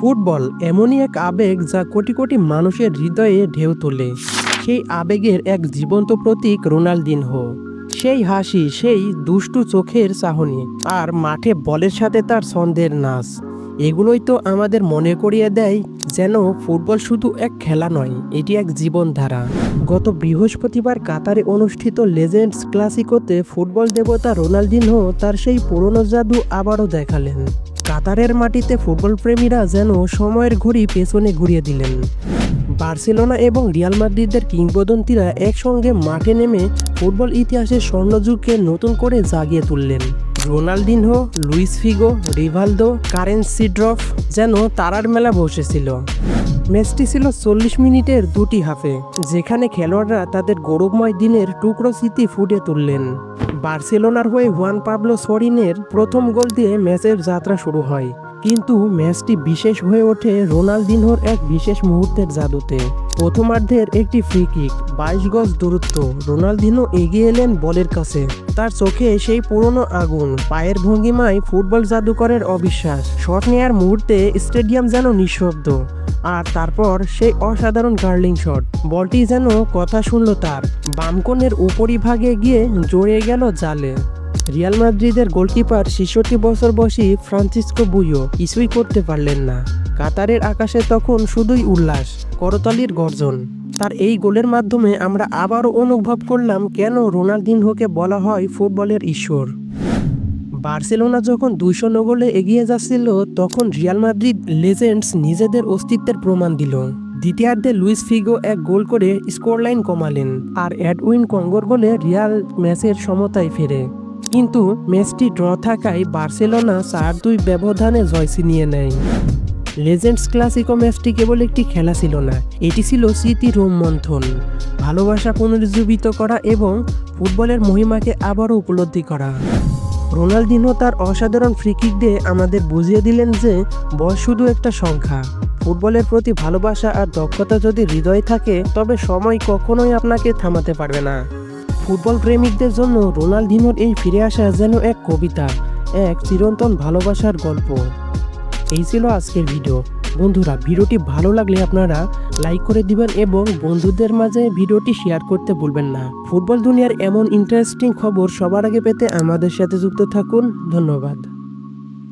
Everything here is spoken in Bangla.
ফুটবল এমনই এক আবেগ যা কোটি কোটি মানুষের হৃদয়ে ঢেউ তোলে। সেই আবেগের এক জীবন্ত প্রতীক রোনালদিনহো। সেই হাসি, সেই দুষ্টু চোখের চাহনি, আর মাঠে বলের সাথে তার ছন্দের নাচ। এগুলোই তো আমাদের মনে করিয়ে দেয় যেন ফুটবল শুধু এক খেলা নয়, এটি এক জীবনধারা। গত বৃহস্পতিবার কাতারে অনুষ্ঠিত লেজেন্ডস ক্লাসিকোতে ফুটবল দেবতা রোনালদিনহো তার সেই পুরনো জাদু আবারও দেখালেন। কাতারের মাটিতে ফুটবল প্রেমীরা যেন সময়ের ঘড়ি পেছনে ঘুরিয়ে দিলেন। বার্সেলোনা এবং রিয়াল মাদ্রিদের কিংবদন্তিরা একসঙ্গে মাঠে নেমে ফুটবল ইতিহাসের স্বর্ণযুগকে নতুন করে জাগিয়ে তুললেন। রোনালদিনহো, লুইস ফিগো, রিভালদো, কারেন সিড্রফ যেন তারার মেলা বসেছিল। ম্যাচটি ছিল চল্লিশ মিনিটের দুটি হাফে, যেখানে খেলোয়াড়রা তাদের গৌরবময় দিনের টুকরো স্মৃতি ফুটে তুললেন। বার্সেলোনার হয়ে হুয়ান পাবলো সরিনের প্রথম গোল দিয়ে ম্যাচের যাত্রা শুরু হয়। কিন্তু ম্যাচটি বিশেষ হয়ে ওঠে রোনালদিনহোর এক বিশেষ মুহূর্তের জাদুতে। প্রথমার্ধের একটি ফ্রি কিক বাইশ গজ দূরত্ব, রোনালদিনো এগিয়ে এলেন বলের কাছে। তার চোখে সেই পুরনো আগুন, পায়ের ভঙ্গিমায় ফুটবল জাদুকরের অবিশ্বাস। শট নেয়ার মুহূর্তে স্টেডিয়াম যেন নিঃশব্দ। আর তারপর সেই অসাধারণ গার্লিং শট। বলটি যেন কথা শুনল তার। বামকোণের উপরিভাগে গিয়ে জড়িয়ে গেল জালে। রিয়াল মাদ্রিদের গোলকিপার ছেষট্টি বছর বয়সী ফ্রান্সিসকো বুইও কিছুই করতে পারলেন না। কাতারের আকাশে তখন শুধুই উল্লাস, করতালির গর্জন। তার এই গোলের মাধ্যমে আমরা আবারও অনুভব করলাম কেন রোনালদিনহোকে বলা হয় ফুটবলের ঈশ্বর। বার্সেলোনা যখন দুইশো গোলে এগিয়ে যাচ্ছিল, তখন রিয়াল মাদ্রিদ লেজেন্ডস নিজেদের অস্তিত্বের প্রমাণ দিল। দ্বিতীয়ার্ধে লুইস ফিগো এক গোল করে স্কোরলাইন কমালেন আর অ্যাডউইন কঙ্গোর গোলে রিয়াল ম্যাচের সমতায় ফেরে। কিন্তু ম্যাচটি ড্র থাকায় বার্সেলোনা চার দুই ব্যবধানে জয় ছিনিয়ে নেয়। লেজেন্ডস ক্লাসিকো ম্যাচটি কেবল একটি খেলা ছিল না, এটি ছিল স্মৃতি রোমন্থন ভালোবাসা পুনরুজ্জীবিত করা এবং ফুটবলের মহিমাকে আবারও উপলব্ধি করা। রোনালদিনো তার অসাধারণ ফ্রিকিক দিয়ে আমাদের বুঝিয়ে দিলেন যে বয়স শুধু একটা সংখ্যা। ফুটবলের প্রতি ভালোবাসা আর দক্ষতা যদি হৃদয় থাকে, তবে সময় কখনোই আপনাকে থামাতে পারবে না। ফুটবল প্রেমিকদের জন্য রোনালদিনোর এই ফিরে আসা যেন এক কবিতা, এক চিরন্তন ভালোবাসার গল্প। এই ছিল আজকের ভিডিও বন্ধুরা, ভিডিওটি ভালো লাগলে আপনারা লাইক করে দিবেন এবং বন্ধুদের মাঝে ভিডিওটি শেয়ার করতে ভুলবেন না। ফুটবল দুনিয়ার এমন ইন্টারেস্টিং খবর সবার আগে পেতে আমাদের সাথে যুক্ত থাকুন। ধন্যবাদ।